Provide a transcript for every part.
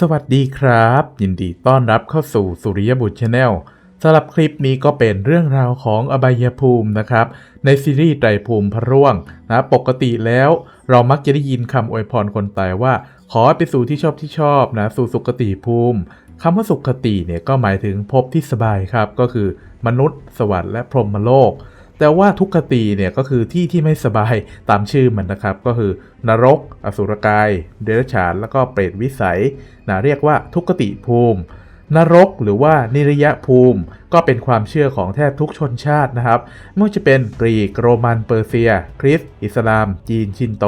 สวัสดีครับ ยินดีต้อนรับเข้าสู่สุริยบุตรชาแนลสำหรับคลิปนี้ก็เป็นเรื่องราวของอบายภูมินะครับ ในซีรีส์ไตรภูมิพระร่วงนะปกติแล้ว เรามักจะได้ยินคำอวยพรคนตายว่า ขอให้ไปสู่ที่ชอบที่ชอบนะสู่สุคติภูมิคำว่าสุคติเนี่ยก็หมายถึงภพที่สบายครับ ก็คือมนุษย์ สวรรค์และพรหมโลก แต่ว่าทุกขติเนี่ยก็คือที่ที่ไม่สบายตามชื่อมันนะครับ ก็คือนรก อสุรกาย เดรัจฉาน แล้วก็เปรตวิสัยนะเรียกว่าทุกขติภูมิ นรกหรือว่านิรยภูมิ ก็เป็นความเชื่อของแทบทุกชนชาตินะครับไม่ว่าจะเป็นกรีกโรมันเปอร์เซีย คริสต์อิสลาม จีนชินโต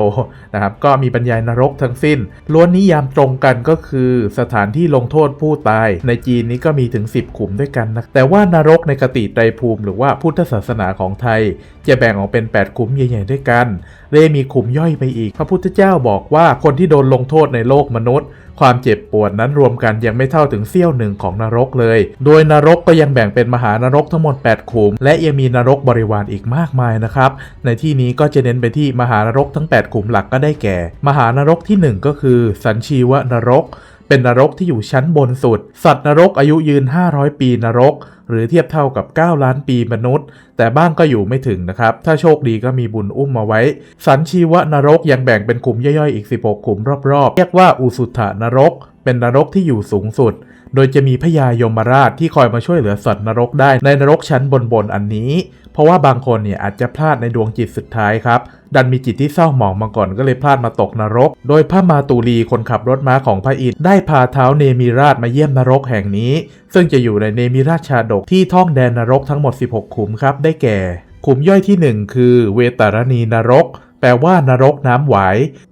นะครับก็มีบรรยายนรกทั้งสิ้น ล้วนนิยามตรงกันก็คือสถานที่ลงโทษผู้ตาย ในจีนนี้ก็มีถึง 10 ขุมด้วยกันนะแต่ว่านรกในกติไตรภูมิ หรือว่าพุทธศาสนาของไทย จะแบ่งออกเป็น 8 ขุมใหญ่ๆด้วยกันเลยมีขุมย่อยไปอีก พระพุทธเจ้าบอกว่าคนที่โดนลงโทษในโลกมนุษย์ ความเจ็บปวดนั้นรวมกันยังไม่เท่าถึงเสี้ยวหนึ่งของนรกเลย โดยนรกก็ยังแบ่งเป็นมหานรกทั้งหมด 8 ขุม และยังมีนรกบริวารอีกมากมายนะครับ ในที่นี้ก็จะเน้นไปที่มหานรกทั้ง 8 ขุมหลักก็ได้แก่ มหานรกทีหนึ่1 ก็คือสันชีวนรก เป็นนรกที่อยู่ชั้นบนสุด สัตว์นรกอายุยืน 500 ปีนรกหรือเทียบเท่ากับ 9 ล้านปีมนุษย์ แต่บ้างก็อยู่ไม่ถึงนะครับ ถ้าโชคดีก็มีบุญอุ้มมาไว้ สันชีวนรกยังแบ่งเป็นขุมย่อยๆอีก 16ขุมรอบๆ เรียกว่าอุสุธานรก เป็นนรกที่อยู่สูงสุด โดยจะมีพญายมราชที่คอยมาช่วยเหลือสัตว์นรกได้ในนรกชั้นบนๆอันนี้ เพราะว่าบางคนเนี่ยอาจจะพลาดในดวงจิตสุดท้ายครับ ดันมีจิตที่เศร้าหมองมาก่อนก็เลยพลาดมาตกนรก โดยพระมาตูลีคนขับรถม้าของพระอินทร์ได้พาเท้าเนมิราชมาเยี่ยมนรกแห่งนี้ ซึ่งจะอยู่ในเนมิราชชาดกที่ท่องแดนนรกทั้งหมด 16 ขุมครับได้แก่ ขุมย่อยทีหนึ่1 คือ เวตารณีนรกแปลว่านรกน้ำไหว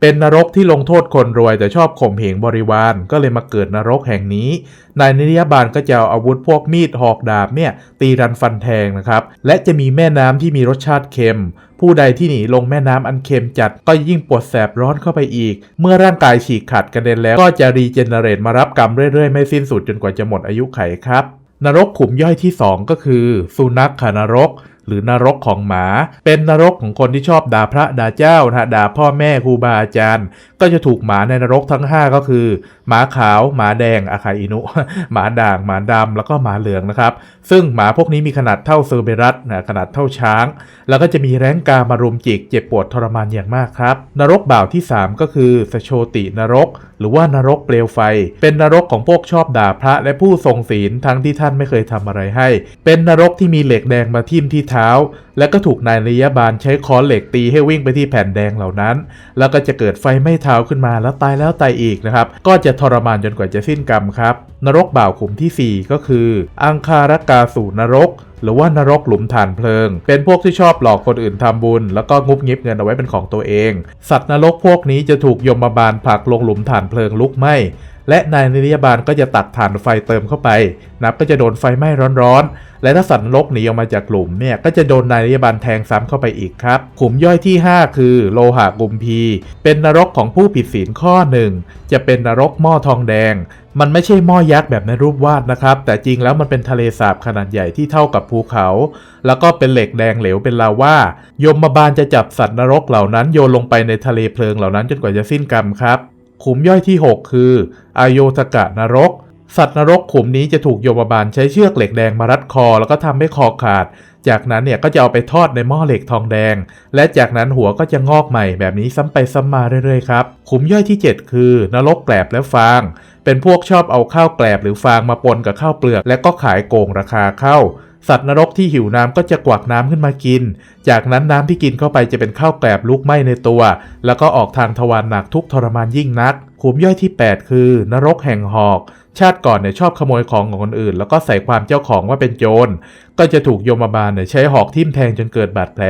เป็นนรกที่ลงโทษคนรวยแต่ชอบข่มเหงบริวาร ก็เลยมาเกิดนรกแห่งนี้ นายนิยบาลก็จะเอาอาวุธพวกมีดหอกดาบเนี่ยตีรันฟันแทงนะครับ และจะมีแม่น้ำที่มีรสชาติเค็ม ผู้ใดที่หนีลงแม่น้ำอันเค็มจัดก็ยิ่งปวดแสบร้อนเข้าไปอีก เมื่อร่างกายฉีกขาดกระเด็นแล้วก็จะรีเจนเนเรตมารับกรรมเรื่อยๆไม่สิ้นสุดจนกว่าจะหมดอายุไขครับนรกขุมย่อยที่ 2 ก็คือ สุนัขขานรก หรือนรกของหมา เป็นนรกของคนที่ชอบด่าพระด่าเจ้านะด่าพ่อแม่ครูบาอาจารย์ ก็จะถูกหมาในนรกทั้ง 5 ก็คือ หมาขาว หมาแดงอาคาอินุ หมาด่าง หมาดำแล้วก็หมาเหลืองนะครับ ซึ่งหมาพวกนี้มีขนาดเท่าเซอร์เบรัสนะขนาดเท่าช้าง แล้วก็จะมีแรงกามารุมจิกเจ็บปวดทรมานอย่างมากครับ นรกบ่าวที่ 3 ก็คือสโชตินรก หรือว่านรกเปลวไฟ เป็นนรกของพวกชอบด่าพระและผู้ทรงศีลทั้งที่ท่านไม่เคยทำอะไรให้ เป็นนรกที่มีเหล็กแดงมาทิ่มที่เท้า และก็ถูกนายนิยบาลใช้ค้อนเหล็กตีให้วิ่งไปที่แผ่นแดงเหล่านั้น แล้วก็จะเกิดไฟไหม้เท้าขึ้นมาแล้วตายแล้วตายอีกนะครับ ก็จะทรมานจนกว่าจะสิ้นกรรมครับ นรกบ่าวขุมที่ 4 ก็คือ อังคารกาสู่นรกหรือว่านรกหลุมฐานเพลิง เป็นพวกที่ชอบหลอกคนอื่นทำบุญ แล้วก็งุบงิบเงินเอาไว้เป็นของตัวเอง สัตว์นรกพวกนี้จะถูกยมบาลผลักลงหลุมฐานเพลิงลุกไหม และนายนิยบาลก็จะตัดถ่านไฟเติมเข้าไปนับก็จะโดนไฟไหม้ร้อนๆ และถ้าสัตว์นรกหนีออกมาจากหลุมเนี่ยก็จะโดนนายนิยบาลแทงซ้ำเข้าไปอีกครับขุมย่อยที่ 5 คือโลหะกุมพี เป็นนรกของผู้ผิดศีลข้อหนึ่งจะเป็นนรกหม้อทองแดง มันไม่ใช่หม้อยักษ์แบบในรูปวาดนะครับ แต่จริงแล้วมันเป็นทะเลสาบขนาดใหญ่ที่เท่ากับภูเขา แล้วก็เป็นเหล็กแดงเหลวเป็นลาว่ายมบาลจะจับสัตว์นรกเหล่านั้นโยนลงไปในทะเลเพลิงเหล่านั้นจนกว่าจะสิ้นกรรมครับ ขุมย่อยที่ 6 คืออโยธกะนรก สัตว์นรกขุมนี้จะถูกโยมบาลใช้เชือกเหล็กแดงมารัดคอ แล้วก็ทำให้คอขาด จากนั้นเนี่ยก็จะเอาไปทอดในหม้อเหล็กทองแดง และจากนั้นหัวก็จะงอกใหม่แบบนี้ซ้ำไปซ้ำมาเรื่อยๆครับ ขุมย่อยที่ 7 คือนรกแกลบและฟาง เป็นพวกชอบเอาข้าวแกลบหรือฟางมาปนกับข้าวเปลือก และก็ขายโกงราคาเข้า สัตว์นรกที่หิวน้ำก็จะกวักน้ำขึ้นมากิน จากนั้นน้ำที่กินเข้าไปจะเป็นข้าวแกลบลุกไหม้ในตัว แล้วก็ออกทางทวารหนักทุกทรมานยิ่งนักขุมย่อยที่ 8 คือนรกแห่งหอก ชาติก่อนเนี่ยชอบขโมยของของคนอื่น แล้วก็ใส่ความเจ้าของว่าเป็นโจร ก็จะถูกโยมบาลเนี่ยใช้หอกทิ่มแทงจนเกิดบาดแผล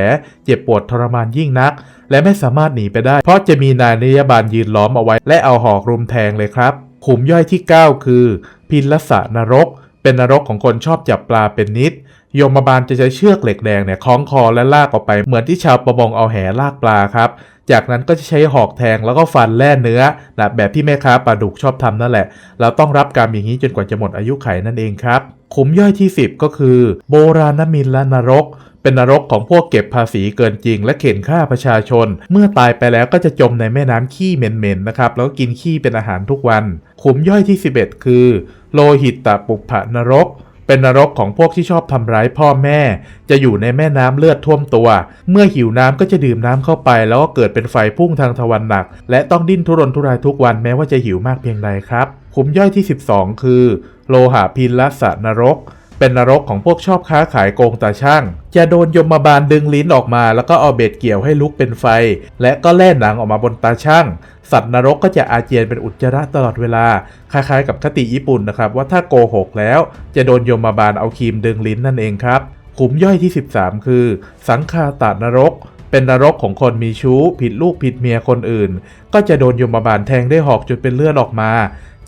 เจ็บปวดทรมานยิ่งนัก และไม่สามารถหนีไปได้ เพราะจะมีนายนิยบาลยืนล้อมเอาไว้ และเอาหอกรุมแทงเลยครับขุมย่อยที่ 9 คือ พินลสะนรก เป็นนรกของคนชอบจับปลาเป็นนิด โยมบาลจะใช้เชือกเหล็กแดงเนี่ยคล้องคอและลากออกไปเหมือนที่ชาวประมงเอาแหลากปลาครับ จากนั้นก็จะใช้หอกแทงแล้วก็ฟันแล่เนื้อนะแบบที่แม่ค้าปลาดุกชอบทำนั่นแหละ เราต้องรับกรรมอย่างนี้จนกว่าจะหมดอายุไขนั่นเองครับขุมย่อยที่ 10 ก็คือ โบราณมินและนรก เป็นนรกของพวกเก็บภาษีเกินจริง และเข็นฆ่าประชาชน เมื่อตายไปแล้วก็จะจมในแม่น้ำขี้เหม็นๆนะครับแล้วก็กินขี้เป็นอาหารทุกวัน ขุมย่อยที่ 11 คือ โลหิตตปุปผนรก เป็นนรกของพวกที่ชอบทำร้ายพ่อแม่ จะอยู่ในแม่น้ำเลือดท่วมตัว เมื่อหิวน้ำก็จะดื่มน้ำเข้าไป แล้วก็เกิดเป็นไฟพุ่งทางทวารหนัก และต้องดิ้นทุรนทุรายทุกวันแม้ว่าจะหิวมากเพียงใดครับ ขุมย่อยที่ 12 คือ โลหะพินละสะนรก เป็นนรกของพวกชอบค้าขายโกงตาช่าง จะโดนยมบาลดึงลิ้นออกมา แล้วก็เอาเบ็ดเกี่ยวให้ลุกเป็นไฟ และก็แล่หนังออกมาบนตาช่าง สัตว์นรกก็จะอาเจียนเป็นอุจจาระตลอดเวลา คล้ายๆกับคติญี่ปุ่นนะครับ ว่าถ้าโกหกแล้ว จะโดนยมบาลเอาครีมดึงลิ้นนั่นเองครับขุมย่อยที่ 13 คือ สังคาตานรก เป็นนรกของคนมีชู้ ผิดลูกผิดเมียคนอื่น ก็จะโดนยมบาลแทงได้วยหอกจนเป็นเลือดออกมา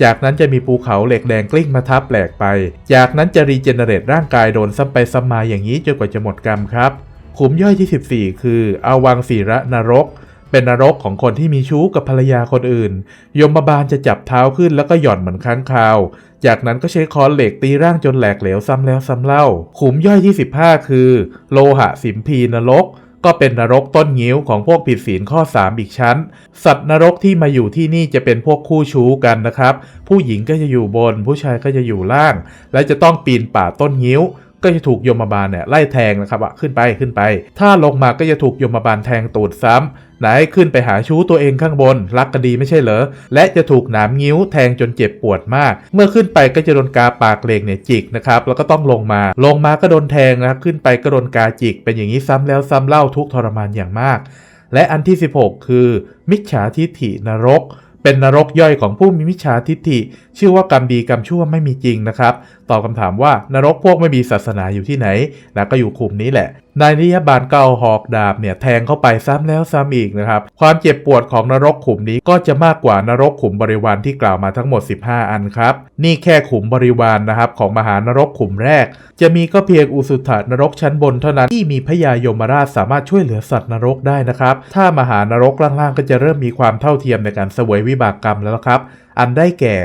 จากนั้นจะมีภูเขาเหล็กแดงกลิ้งมาทับแหลกไป จากนั้นจะรีเจเนเรตร่างกายโดนซ้ำไปซ้ำมาอย่างนี้จนกว่าจะหมดกรรมครับ ขุมย่อยที่ 14 คืออาวังสีระนรก เป็นนรกของคนที่มีชู้กับภรรยาคนอื่น ยมบาลจะจับเท้าขึ้นแล้วก็หย่อนเหมือนค้างคาว จากนั้นก็ใช้ค้อนเหล็กตีร่างจนแหลกเหลวซ้ำแล้วซ้ำเล่า ขุมย่อยที่ 15 คือ โลหะสิมพีนรก ก็เป็นนรกต้นงิ้วของพวกผิดศีลข้อ 3 อีกชั้น สัตว์นรกที่มาอยู่ที่นี่จะเป็นพวกคู่ชู้กันนะครับ ผู้หญิงก็จะอยู่บน ผู้ชายก็จะอยู่ล่าง และจะต้องปีนป่าต้นงิ้ว ก็จะถูกยมบาลเนี่ยไล่แทงนะครับว่าขึ้นไปขึ้นไป ถ้าลงมาก็จะถูกยมบาลแทงตูดซ้ำไหนขึ้นไปหาชู้ตัวเองข้างบน รักกันดีไม่ใช่เหรอ และจะถูกหนามงิ้วแทงจนเจ็บปวดมาก เมื่อขึ้นไปก็จะโดนกาปากเหล็กเนี่ยจิกนะครับ แล้วก็ต้องลงมา ลงมาก็โดนแทงนะครับขึ้นไปก็โดนกาจิก เป็นอย่างนี้ซ้ำแล้วซ้ำเล่าทุกทรมานอย่างมาก และอันที่ 16 คือ มิจฉาทิฐินรกเป็นนรกย่อยของผู้มีมิจฉาทิฏฐิ ชื่อว่ากรรมดีกรรมชั่วไม่มีจริงนะครับ ตอบคำถามว่านรกพวกไม่มีศาสนาอยู่ที่ไหนนะก็อยู่คุมนี้แหละนายนิยบาลเกาหอกดาบเนี่ยแทงเข้าไปซ้ำแล้วซ้ำอีกนะครับ ความเจ็บปวดของนรกขุมนี้ก็จะมากกว่านรกขุมบริวารที่กล่าวมาทั้งหมด 15 อันครับ นี่แค่ขุมบริวารนะครับของมหานรกขุมแรก จะมีก็เพียงอุสุธานรกชั้นบนเท่านั้นที่มีพญายมราชสามารถช่วยเหลือสัตว์นรกได้นะครับ ถ้ามหานรกล่างๆก็จะเริ่มมีความเท่าเทียมในการเสวยวิบากกรรมแล้วครับ อันได้แก่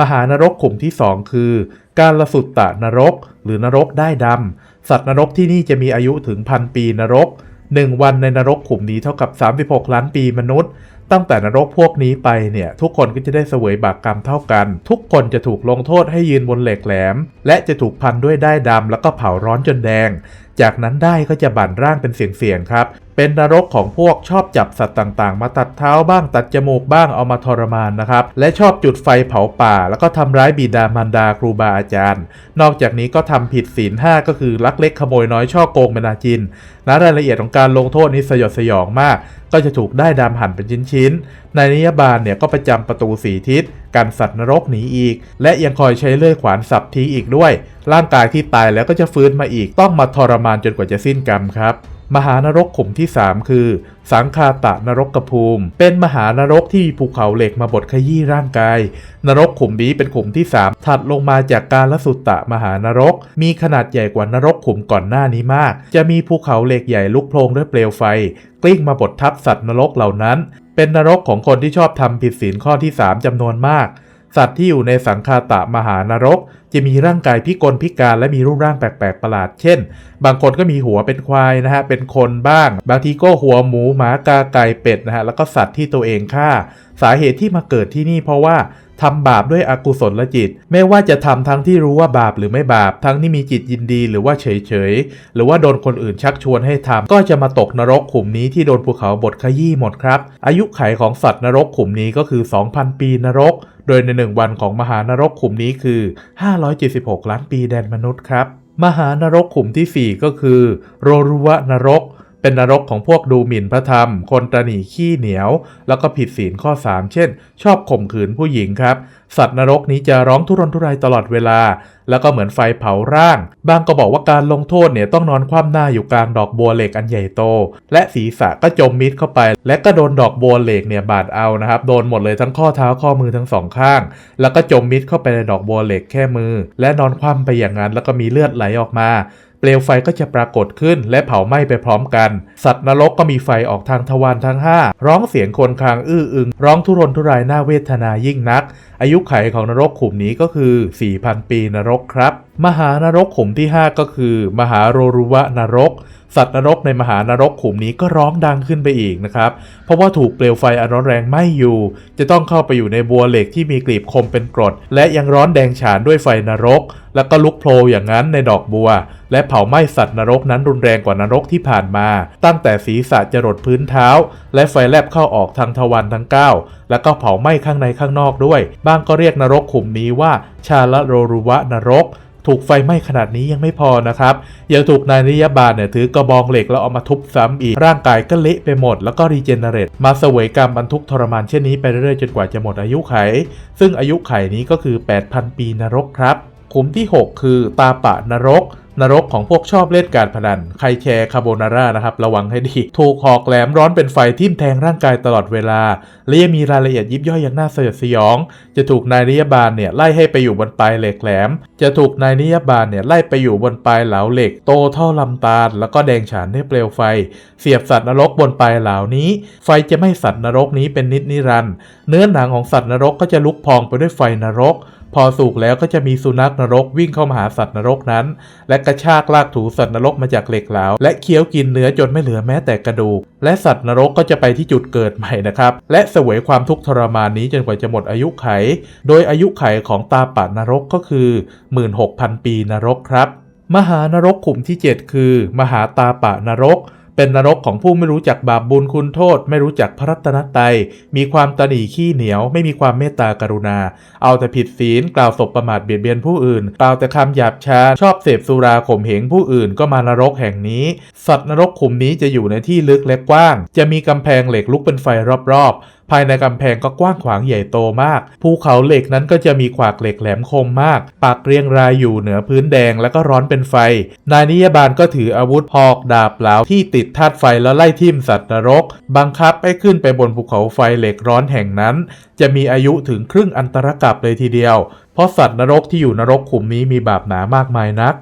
มหานรกขุมที่ 2 คือ การละสุตตะนรก หรือนรกได้ดำ สัตว์นรกที่นี่จะมีอายุถึงพันปีนรก 1 วันในนรกขุมนี้เท่ากับ 36 ล้านปีมนุษย์ ตั้งแต่นรกพวกนี้ไปเนี่ย ทุกคนก็จะได้เสวยบากกรรมเท่ากัน ทุกคนจะถูกลงโทษให้ยืนบนเหล็กแหลม และจะถูกพันด้วยได้ดำแล้วก็เผาร้อนจนแดง จากนั้นได้ก็จะบั่นร่างเป็นเสียงๆครับ เป็นนรกของพวกชอบจับสัตว์ต่างๆ มาตัดเท้าบ้างตัดจมูกบ้างเอามาทรมานนะครับ และชอบจุดไฟเผาป่า แล้วก็ทำร้ายบิดามารดาครูบาอาจารย์ นอกจากนี้ก็ทำผิดศีลห้าก็คือลักเล็กขโมยน้อยช่อโกงเมนาจินนะรายละเอียดของการลงโทษนี้สยดสยองมาก ก็จะถูกได้ดามหั่นเป็นชิ้นๆ ในนิยบาลเนี่ยก็ประจำประตูสีทิศกันสัตว์นรกหนีอีก และยังคอยใช้เลื่อยขวานสับทิ้งอีกด้วย ร่างกายที่ตายแล้วก็จะฟื้นมาอีกต้องมาทรมานจนกว่าจะสิ้นกรรมครับ มหานรกขุมที่ 3 คือ สังคาตะนรกกภูมิ เป็นมหานรกที่มีภูเขาเหล็กมาบดขยี้ร่างกาย นรกขุมนี้เป็นขุมที่ 3 ถัดลงมาจากการละสุตตะมหานรก มีขนาดใหญ่กว่านรกขุมก่อนหน้านี้มาก จะมีภูเขาเหล็กใหญ่ลุกโพลงด้วยเปลวไฟ กลิ้งมาบดทับสัตว์นรกเหล่านั้น เป็นนรกของคนที่ชอบทำผิดศีลข้อที่ 3จำนวนมาก สัตว์ที่อยู่ในสังคาตะมหานรก จะมีร่างกายพิกลพิการและมีรูปร่างแปลกๆประหลาด เช่น บางคนก็มีหัวเป็นควายนะฮะ เป็นคนบ้าง บางทีก็หัวหมูหมากาไก่เป็ดนะฮะ แล้วก็สัตว์ที่ตัวเองฆ่า สาเหตุที่มาเกิดที่นี่เพราะว่าทำบาปด้วยอกุศลจิต ไม่ว่าจะทำทั้งที่รู้ว่าบาปหรือไม่บาป ทั้งที่มีจิตยินดีหรือว่าเฉยๆหรือว่าโดนคนอื่นชักชวนให้ทำก็จะมาตกนรกขุมนี้ที่โดนภูเขาบดขยี้หมดครับ อายุไขของสัตว์นรกขุมนี้ก็คือ 2,000 ปีนรก โดยในหนึ่งวันของมหานรกขุมนี้คือ 576 ล้านปีแดนมนุษย์ครับ มหานรกขุมทีสี่4 ก็คือ โรรุวะนรก เป็นนรกของพวกดูหมิ่นพระธรรม คนตระหนีขี้เหนียว แล้วก็ผิดศีลข้อ 3 เช่น ชอบข่มขืนผู้หญิงครับ สัตว์นรกนี้จะร้องทุรนทุรายตลอดเวลา แล้วก็เหมือนไฟเผาร่าง บางก็บอกว่าการลงโทษเนี่ยต้องนอนคว่ำหน้าอยู่กลางดอกบัวเหล็กอันใหญ่โต และศีรษะก็จมมิดเข้าไป และก็โดนดอกบัวเหล็กเนี่ยบาดเอานะครับ โดนหมดเลยทั้งข้อเท้าข้อมือทั้งสองข้าง แล้วก็จมมิดเข้าไปในดอกบัวเหล็กแค่มือ และนอนคว่ำไปอย่างนั้น แล้วก็มีเลือดไหลออกมา เปลวไฟก็จะปรากฏขึ้นและเผาไหม้ไปพร้อมกัน สัตว์นรกก็มีไฟออกทางทวารทั้ง 5 ร้องเสียงคนคางอื้ออึง ร้องทุรนทุรายน่าเวทนายิ่งนัก อายุไขของนรกขุมนี้ก็คือ 4,000 ปีนรกครับ มหานรกขุมที่ 5 ก็คือ มหาโรรุวะนรก สัตว์นรกในมหานรกขุมนี้ก็ร้องดังขึ้นไปอีกนะครับ เพราะว่าถูกเปลวไฟอันร้อนแรงไหม้อยู่ จะต้องเข้าไปอยู่ในบัวเหล็กที่มีกลีบคมเป็นกรด และยังร้อนแดงฉานด้วยไฟนรก แล้วก็ลุกโผล่อย่างนั้นในดอกบัว และเผาไหม้สัตว์นรกนั้นรุนแรงกว่านรกที่ผ่านมา ตั้งแต่ศีรษะจรดพื้นเท้า และไฟแลบเข้าออกทางทวารทั้ง 9 แล้วก็เผาไหม้ข้างในข้างนอกด้วย บ้างก็เรียกนรกขุมนี้ว่า ชาลโรรุวะนรก ถูกไฟไหม้ขนาดนี้ยังไม่พอนะครับ ยังถูกนายนิยบาลเนี่ยถือกระบองเหล็กแล้วเอามาทุบซ้ำอีก ร่างกายก็เละไปหมด แล้วก็รีเจนเนเรตมาเสวยกรรมบรรทุกทรมานเช่นนี้ไปเรื่อยๆจนกว่าจะหมดอายุไข ซึ่งอายุไขนี้ก็คือ 8,000 ปีนรกครับ ขุมที่ 6 คือตาปะนรก นรกของพวกชอบเล่นการพนัน ใครแชร์คาโบนาร่านะครับ ระวังให้ดี ถูกหอกแหลมร้อนเป็นไฟทิ่มแทงร่างกายตลอดเวลา และยังมีรายละเอียดยิบย่อยอย่างน่าสยดสยอง จะถูกนายนิยบาลเนี่ยไล่ให้ไปอยู่บนปลายเหล็กแหลม จะถูกนายนิยบาลเนี่ยไล่ไปอยู่บนปลายเหลาเหล็ก โตเท่าลำตาล แล้วก็แดงฉานด้วยเปลวไฟ เสียบสัตว์นรกบนปลายเหลานี้ ไฟจะไม่สัตว์นรกนี้เป็นนิดนิรันด์เนื้อหนังของสัตว์นรกก็จะลุกพองไปด้วยไฟนรก พอสุกแล้วก็จะมีสุนัขนรกวิ่งเข้ามาหาสัตว์นรกนั้น และกระชากลากถูสัตว์นรกมาจากเหล็กเหลาและเคี้ยวกินเนื้อจนไม่เหลือแม้แต่กระดูก และสัตว์นรกก็จะไปที่จุดเกิดใหม่นะครับ และเสวยความทุกข์ทรมานนี้จนกว่าจะหมดอายุไข โดยอายุไขของตาปะนรกก็คือ 16,000 ปีนรกครับ มหานรกขุมที่ 7 คือ มหาตาปะนรก เป็นนรกของผู้ไม่รู้จักบาปบุญคุณโทษ ไม่รู้จักพระรัตนตรัยมีความตนีขี้เหนียว ไม่มีความเมตตากรุณา เอาแต่ผิดศีลกล่าวศพประมาทเบียดเบียนผู้อื่นกล่าวแต่คำหยาบช้าชอบเสพสุราข่มเหงผู้อื่นก็มานรกแห่งนี้ สัตว์นรกขุมนี้จะอยู่ในที่ลึกและกว้าง จะมีกำแพงเหล็กลุกเป็นไฟรอบๆ ภายในกำแพงก็กว้างขวางใหญ่โตมาก ภูเขาเหล็กนั้นก็จะมีขวากเหล็กแหลมคมมาก ปากเรียงรายอยู่เหนือพื้นแดงแล้วก็ร้อนเป็นไฟ นายนิยบาลก็ถืออาวุธหอกดาบเหลาที่ติดธาตุไฟแล้วไล่ทิ่มสัตว์นรก บังคับให้ขึ้นไปบนภูเขาไฟเหล็กร้อนแห่งนั้น จะมีอายุถึงครึ่งอันตรกับเลยทีเดียว เพราะสัตว์นรกที่อยู่นรกขุมนี้มีบาปหนามากมายนัก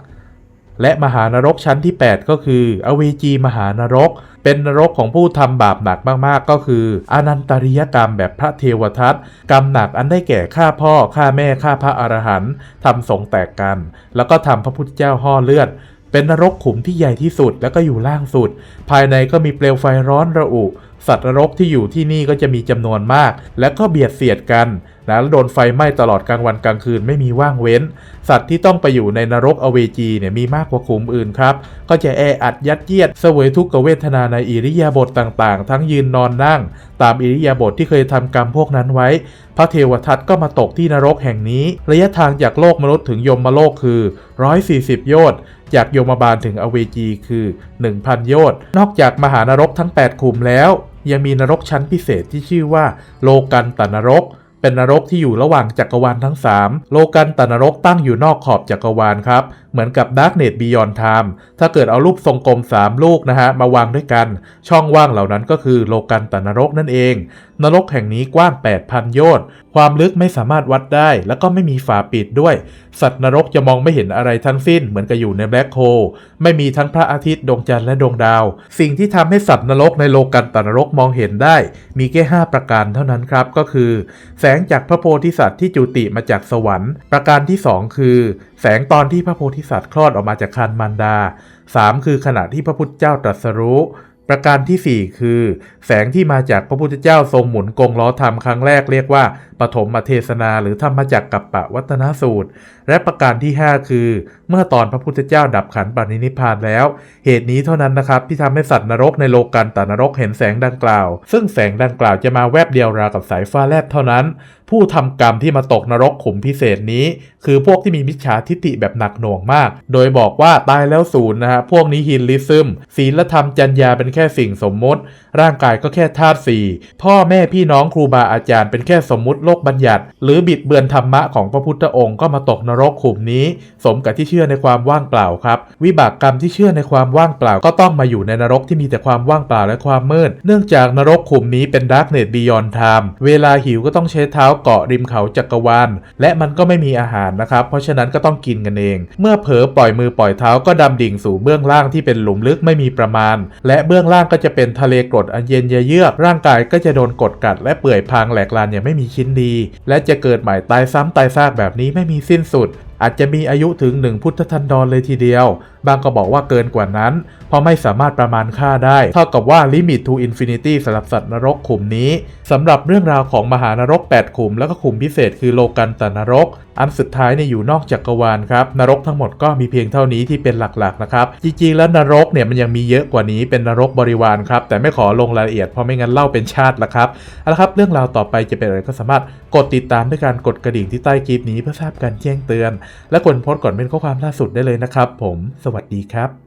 และมหานรกชั้นที่ 8 ก็คืออเวจีมหานรก เป็นนรกของผู้ทำบาปหนักมากๆ ก็คือ อนันตริยกรรมแบบพระเทวทัตกรรมหนักอันได้แก่ฆ่าพ่อฆ่าแม่ฆ่าพระอรหันต์ทำสงแตกกัน แล้วก็ทำพระพุทธเจ้าห่อเลือดเป็นนรกขุมที่ใหญ่ที่สุดแล้วก็อยู่ล่างสุด ภายในก็มีเปลวไฟร้อนระอุ สัตว์นรกที่อยู่ที่นี่ก็จะมีจำนวนมาก และก็เบียดเสียดกัน นะแล้วโดนไฟไหม้ตลอดกลางวันกลางคืนไม่มีว่างเว้น สัตว์ที่ต้องไปอยู่ในนรกอเวจีเนี่ยมีมากกว่าขุมอื่นครับ ก็จะแออัดยัดเยียดเสวยทุกขเวทนาในอิริยาบถต่างๆ ทั้งยืนนอนนั่ง ตามอิริยาบถที่เคยทำกรรมพวกนั้นไว้ พระเทวทัตก็มาตกที่นรกแห่งนี้ ระยะทางจากโลกมนุษย์ถึงยมโลกคือ 140 โยชน์จากโยมบาลถึงอเวจีคือ 1,000 โยชน์นอกจากมหานรกทั้ง 8 ขุมแล้ว ยังมีนรกชั้นพิเศษที่ชื่อว่า โลกันตนรก เป็นนรกที่อยู่ระหว่างจักรวาลทั้ง 3 โลกันตนรกตั้งอยู่นอกขอบจักรวาลครับ เหมือนกับ Darknet Beyond Time ถ้าเกิดเอารูปทรงกลม 3 ลูกนะฮะมาวางด้วยกัน ช่องว่างเหล่านั้นก็คือโลกันตนรกนั่นเองนรกแห่งนี้กว้าง 8,000 โยชน์ ความลึกไม่สามารถวัดได้ แล้วก็ไม่มีฝาปิดด้วย สัตว์นรกจะมองไม่เห็นอะไรทั้งสิ้น เหมือนกับอยู่ในแบล็คโฮลไม่มีทั้งพระอาทิตย์ดวงจันทร์และดวงดาว สิ่งที่ทำให้สัตว์นรกในโลกันตนรกมองเห็นได้ มีแค่ 5 ประการเท่านั้นครับ ก็คือ แสงจากพระโพธิสัตว์ที่จุติมาจากสวรรค์ ประการที่ 2 คือ แสงตอนที่พระโพธิสัตว์คลอดออกมาจากครรภ์มารดา 3 คือขณะที่พระพุทธเจ้าตรัสรู้ ประการทีสี่ 4 คือ แสงที่มาจากพระพุทธเจ้าทรงหมุนกงล้อธรรมครั้งแรกเรียกว่าปฐมเทศนาหรือธรรมจักกับปะวัตนสูตร และประการที่ 5 คือ เมื่อตอนพระพุทธเจ้าดับขันปรินิพานแล้ว เหตุนี้เท่านั้นนะครับที่ทำให้สัตว์นรกในโลกกันตานรกเห็นแสงดังกล่าว ซึ่งแสงดังกล่าวจะมาแวบเดียวราวกับสายฟ้าแลบเท่านั้นผู้ทำกรรมที่มาตกนรกขุมพิเศษนี้ คือพวกที่มีมิจฉาทิฏฐิแบบหนักหน่วงมาก โดยบอกว่าตายแล้วศูนย์นะฮะพวกนี้ฮินลิซึมศีลธรรมจัญญาเป็นแค่สิ่งสมมติ ร่างกายก็แค่ธาตุสี่พ่อแม่พี่น้องครูบาอาจารย์เป็นแค่สมมุติโลกบัญญัติ หรือบิดเบือนธรรมะของพระพุทธองค์ก็มาตกนรกขุมนี้ สมกับที่เชื่อในความว่างเปล่าครับ วิบากกรรมที่เชื่อในความว่างเปล่าก็ต้องมาอยู่ในนรกที่มีแต่ความว่างเปล่าและความมืด เนื่องจากนรกขุมนี้เป็นดาร์กเน็ตบียอนไทม์เวลาหิวก็ต้องใช้เท้าเกาะริมเขาจักรวาลและมันก็ไม่มีอาหารนะครับ เพราะฉะนั้นก็ต้องกินกันเอง เมื่อเผลอปล่อยมือปล่อยเท้าก็ดำดิ่งสู่เบื้องล่างที่เป็นหลุมลึกไม่มีประมาณ และเบื้องล่างก็จะเป็นทะเลกรดอันเย็นเยือกร่างกายก็จะโดนกดกัด และเปื่อยพังแหลกลานอย่างไม่มีชิ้นดี และจะเกิดใหม่ตายซ้ำตายซากแบบนี้ไม่มีสิ้นสุด อาจจะมีอายุถึง1พุทธทันดรเลยทีเดียว บางก็บอกว่าเกินกว่านั้น เพราะไม่สามารถประมาณค่าได้ เท่ากับว่า Limit to Infinity สำหรับสัตว์นรกขุมนี้สำหรับเรื่องราวของมหานรก 8 ขุม และก็ขุมพิเศษคือโลกันตนรก อันสุดท้ายเนี่ยอยู่นอกจักกรวาลครับนรกทั้งหมดก็มีเพียงเท่านี้ที่เป็นหลักๆนะครับจริงๆแล้วนรกเนี่ยมันยังมีเยอะกว่านี้เป็นนรกบริวารครับแต่ไม่ขอลงรายละเอียดเพราะไม่งั้นเล่าเป็นชาติละครับเอาละครับเรื่องราวต่อไปจะเป็นอะไรก็สามารถกดติดตามด้วยการกดกระดิ่งที่ใต้คลิปนี้เพื่อทราบการแจ้งเตือน และกดโพสต์ก่อนเป็นข้อความล่าสุดได้เลยนะครับ ผม สวัสดีครับ